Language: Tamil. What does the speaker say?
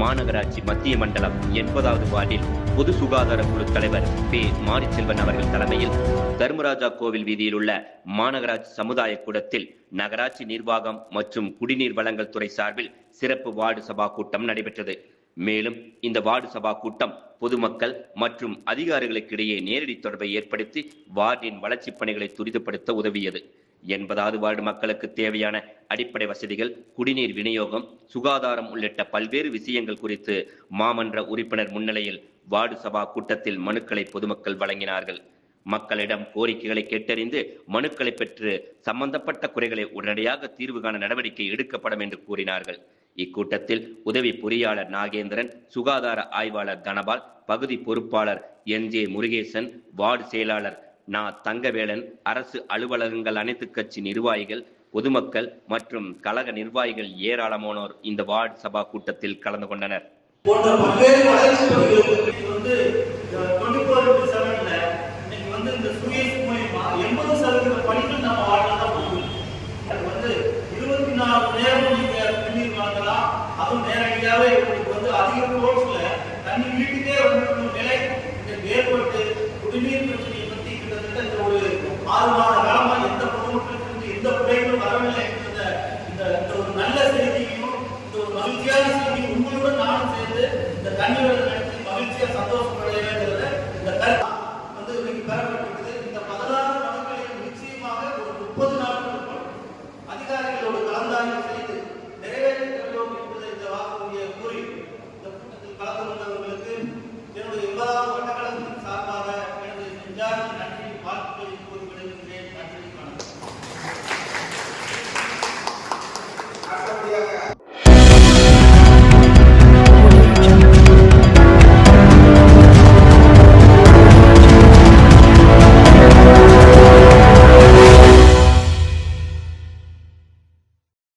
மாநகராட்சி மத்திய மண்டலம் எண்பதாவது வார்டில் பொது சுகாதார குழு தலைவர் பே. மாரிச்செல்வன் அவர்கள் தலைமையில் தர்மராஜா கோவில் வீதியில் உள்ள மாநகராட்சி சமுதாய கூடத்தில் நகராட்சி நிர்வாகம் மற்றும் குடிநீர் வழங்கல் துறை சார்பில் சிறப்பு வார்டு சபா கூட்டம் நடைபெற்றது. மேலும் இந்த வார்டு சபா கூட்டம் பொதுமக்கள் மற்றும் அதிகாரிகளுக்கு இடையே நேரடி தொடர்பை ஏற்படுத்தி வார்டின் வளர்ச்சிப் பணிகளை துரிதப்படுத்த உதவியது. எண்பதாவது வார்டு மக்களுக்கு தேவையான அடிப்படை வசதிகள் குடிநீர் விநியோகம் சுகாதாரம் உள்ளிட்ட பல்வேறு விஷயங்கள் குறித்து மாமன்ற உறுப்பினர் முன்னிலையில் வார்டு சபா கூட்டத்தில் மனுக்களை பொதுமக்கள் வழங்கினார்கள். மக்களிடம் கோரிக்கைகளை கேட்டறிந்து மனுக்களை பெற்று சம்பந்தப்பட்ட குறைகளை உடனடியாக தீர்வு காண நடவடிக்கை எடுக்கப்படும் என்று கூறினார்கள். இக்கூட்டத்தில் உதவி பொறியாளர் நாகேந்திரன் சுகாதார ஆய்வாளர் தனபால் பகுதி பொறுப்பாளர் என் ஜே முருகேசன் வார்டு செயலாளர் நா தங்கவேலன் அரசு அலுவலகங்கள் அனைத்து கட்சி நிர்வாகிகள் பொதுமக்கள் மற்றும் கழக நிர்வாகிகள் ஏராளமானோர் இந்த வார்டு சபா கூட்டத்தில் கலந்து கொண்டனர். அதுவும் நேரடியாகவே வந்து அதிக தண்ணி வீட்டுக்கு